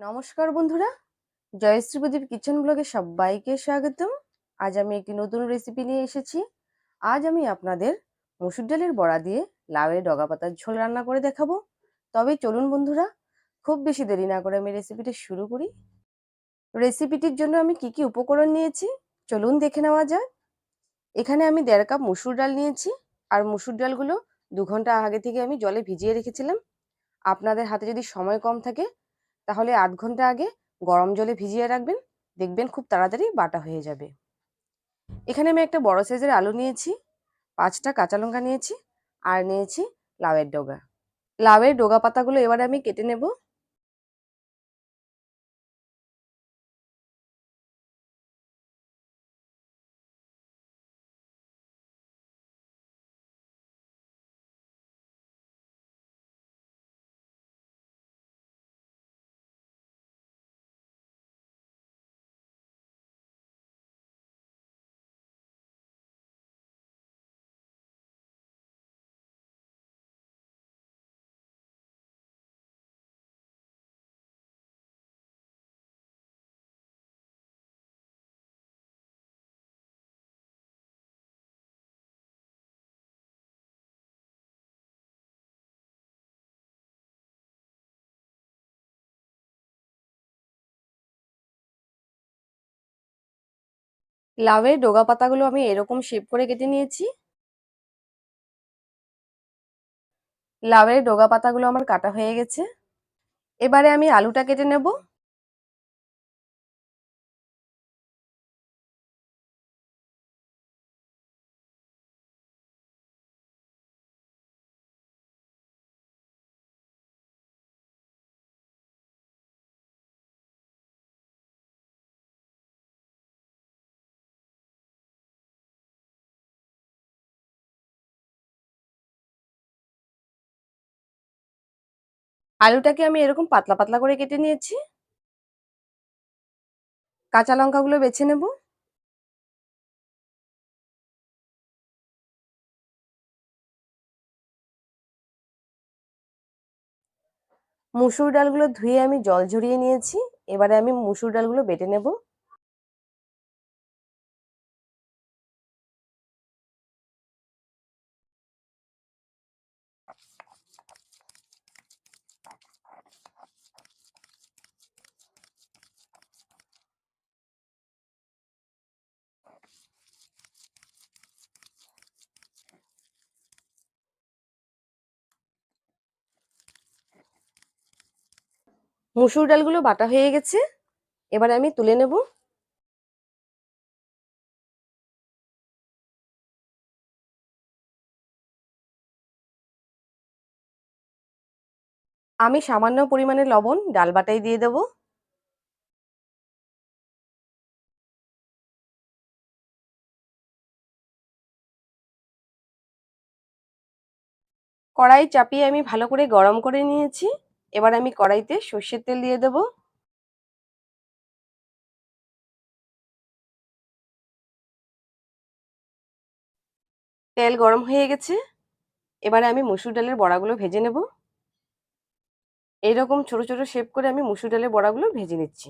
নমস্কার বন্ধুরা। জয়শ্রী প্রদীপ কিচেন ব্লগে সবাইকে স্বাগতম। আজ আমি একটি নতুন রেসিপি নিয়ে এসেছি। আজ আমি আপনাদের মসুর ডালের বড়া দিয়ে লাউয়ের ডগা পাতার ঝোল রান্না করে দেখাবো। তবে চলুন বন্ধুরা, খুব বেশি দেরি না করে আমি রেসিপিটা শুরু করি। রেসিপিটির জন্য আমি কি কি উপকরণ নিয়েছি, চলুন দেখে নেওয়া যাক। এখানে আমি দেড় কাপ মুসুর ডাল নিয়েছি, আর মুসুর ডালগুলো দু ঘণ্টা আগে থেকে আমি জলে ভিজিয়ে রেখেছিলাম। আপনাদের হাতে যদি সময় কম থাকে তাহলে আধ ঘণ্টা আগে গরম জলে ভিজিয়ে রাখবেন। দেখবেন খুব তাড়াতাড়ি বাটা হয়ে যাবে। এখানে আমি একটা বড় সাইজের আলু নিয়েছি, পাঁচটা কাঁচা লঙ্কা নিয়েছি, আর নিয়েছি লাউয়ের ডগা। লাউয়ের ডোগা পাতাগুলো এবার আমি কেটে নেব। লাউয়ের ডোগা পাতাগুলো আমি এরকম শেপ করে কেটে নিয়েছি। লাউয়ের ডোগা পাতাগুলো আমার কাটা হয়ে গেছে। এবারে আমি আলুটা কেটে নেব। আলুটাকে আমি এরকম পাতলা পাতলা করে কেটে নিয়েছি। কাঁচা লঙ্কাগুলো বেছে নেব। মুসুর ডালগুলো ধুয়ে আমি জল ঝরিয়ে নিয়েছি। এবারে আমি মুসুর ডালগুলো বেটে নেব। মুসুর ডালগুলো বাটা হয়ে গেছে। এবারে আমি তুলে নেব। আমি সামান্য পরিমাণে লবণ ডাল বাটাই দিয়ে দেব। কড়াই চাপিয়ে আমি ভালো করে গরম করে নিয়েছি। এবার আমি কড়াইতে সর্ষের তেল দিয়ে দেব। তেল গরম হয়ে গেছে। এবারে আমি মুসুর ডালের বড়াগুলো ভেজে নেব। এইরকম ছোট ছোট শেপ করে আমি মুসুর ডালের বড়াগুলো ভেজে নিচ্ছি।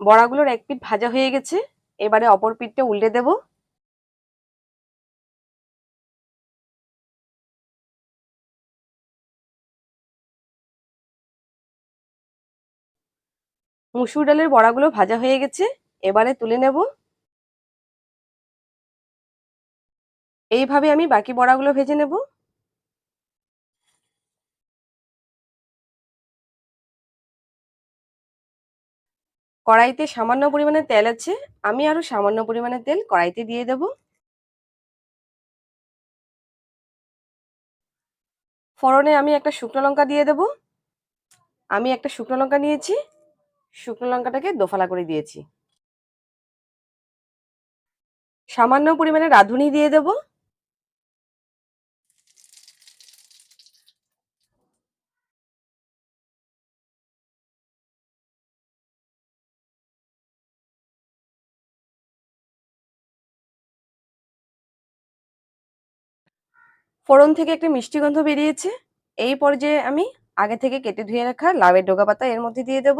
বড়াগুলোর এক পিঠ ভাজা হয়ে গেছে। এবারে অপর পিঠটা উল্টে দেব। মুসুর ডালের বড়াগুলো ভাজা হয়ে গেছে। এবারে তুলে নেব। এইভাবে আমি বাকি বড়াগুলো ভেজে নেব। কড়াইতে সামান্য পরিমাণে তেল আছে, আমি আরও সামান্য পরিমাণে তেল কড়াইতে দিয়ে দেব। ফোড়নে আমি একটা শুকনো লঙ্কা দিয়ে দেব। আমি একটা শুকনো লঙ্কা নিয়েছি, শুকনো লঙ্কাটাকে দোফালা করে দিয়েছি। সামান্য পরিমাণে রাঁধুনি দিয়ে দেব। ফোড়ন থেকে একটা মিষ্টি গন্ধ বেরিয়েছে। এই পর্যায়ে আমি আগে থেকে কেটে ধুয়ে রাখা লাউয়ের ডোগা পাতা এর মধ্যে দিয়ে দেব।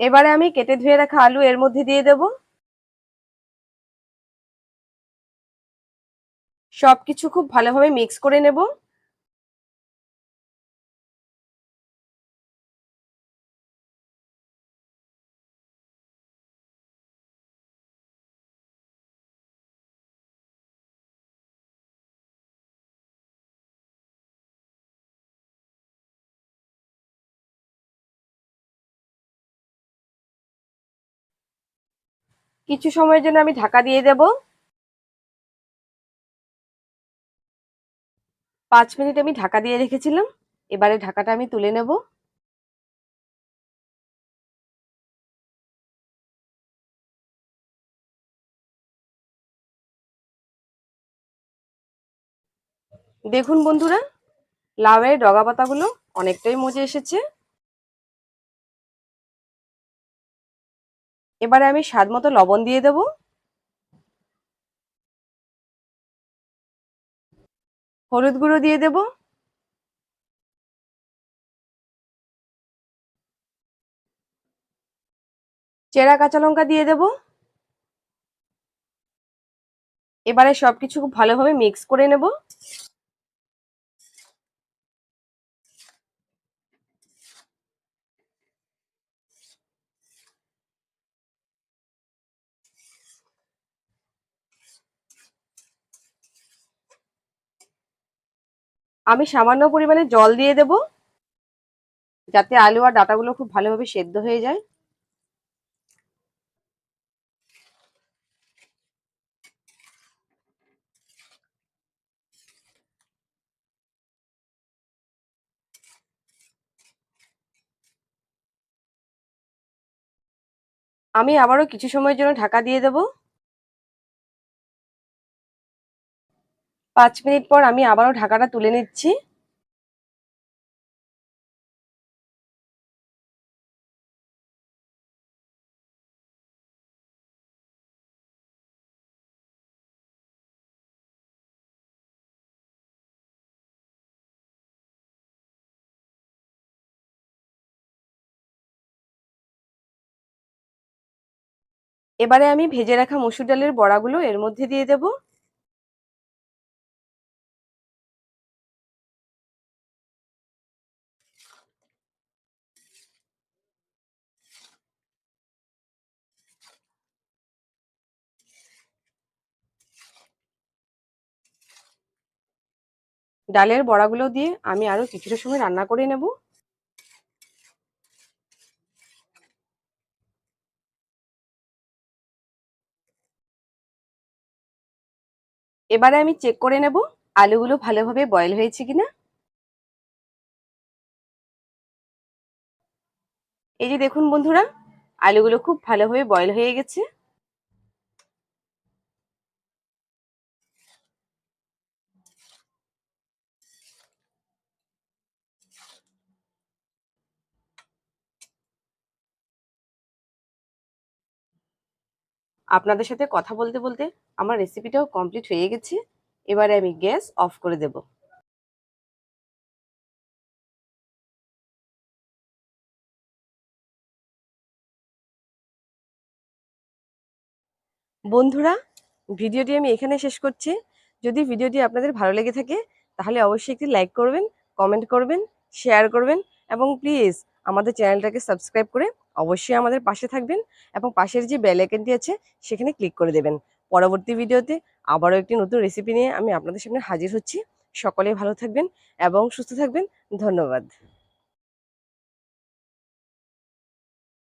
এবারে আমি কেটে ধুয়ে রাখা আলু এর মধ্যে দিয়ে দেব। সবকিছু খুব ভালোভাবে মিক্স করে নেব। কিছু সময়ের জন্য আমি ঢাকা দিয়ে দেব। পাঁচ মিনিট আমি ঢাকা দিয়ে রেখেছিলাম। এবারে ঢাকাটা আমি তুলে নেব। দেখুন বন্ধুরা, লাউয়ের ডগা পাতাগুলো অনেকটাই মজে এসেছে। এবারে আমি স্বাদ মতো লবণ দিয়ে দেব। হলুদ গুঁড়ো দিয়ে দেব। চেরা কাঁচা লঙ্কা দিয়ে দেব। এবারে সবকিছু ভালোভাবে মিক্স করে নেব। আমি সামান্য পরিমাণে জল দিয়ে দেব, যাতে আলু আর ডাটাগুলো খুব ভালোভাবে সেদ্ধ হয়ে যায়। আমি আবারও কিছু সময়ের জন্য ঢাকা দিয়ে দেব। পাঁচ মিনিট পর আমি আবারও ঢাকাটা তুলে নিচ্ছি। এবারে আমি ভেজে রাখা মসুর ডালের বড়াগুলো এর মধ্যে দিয়ে দেব। ডালের বড়াগুলো দিয়ে আমি আরও কিছুটা সময় রান্না করে নেব। এবারে আমি চেক করে নেব আলুগুলো ভালোভাবে বয়েল হয়েছে কিনা। এই যে দেখুন বন্ধুরা, আলুগুলো খুব ভালোভাবে বয়েল হয়ে গেছে। আপনাদের সাথে কথা বলতে বলতে আমার রেসিপিটাও কমপ্লিট হয়ে গেছে। এবারে আমি গ্যাস অফ করে দেব। বন্ধুরা, ভিডিওটি আমি এখানে শেষ করছি। যদি ভিডিওটি আপনাদের ভালো লেগে থাকে, তাহলে অবশ্যই একটি লাইক করবেন কমেন্ট করবেন শেয়ার করবেন এবং প্লিজ আমাদের চ্যানেলটাকে সাবস্ক্রাইব করে অবশ্যই আমাদের পাশে থাকবেন এবং পাশের যে বেলাইকেনটি আছে, সেখানে ক্লিক করে দেবেন। পরবর্তী ভিডিওতে আবারও একটি নতুন রেসিপি নিয়ে আমি আপনাদের সামনে হাজির হচ্ছি। সকলেই ভালো থাকবেন এবং সুস্থ থাকবেন। ধন্যবাদ।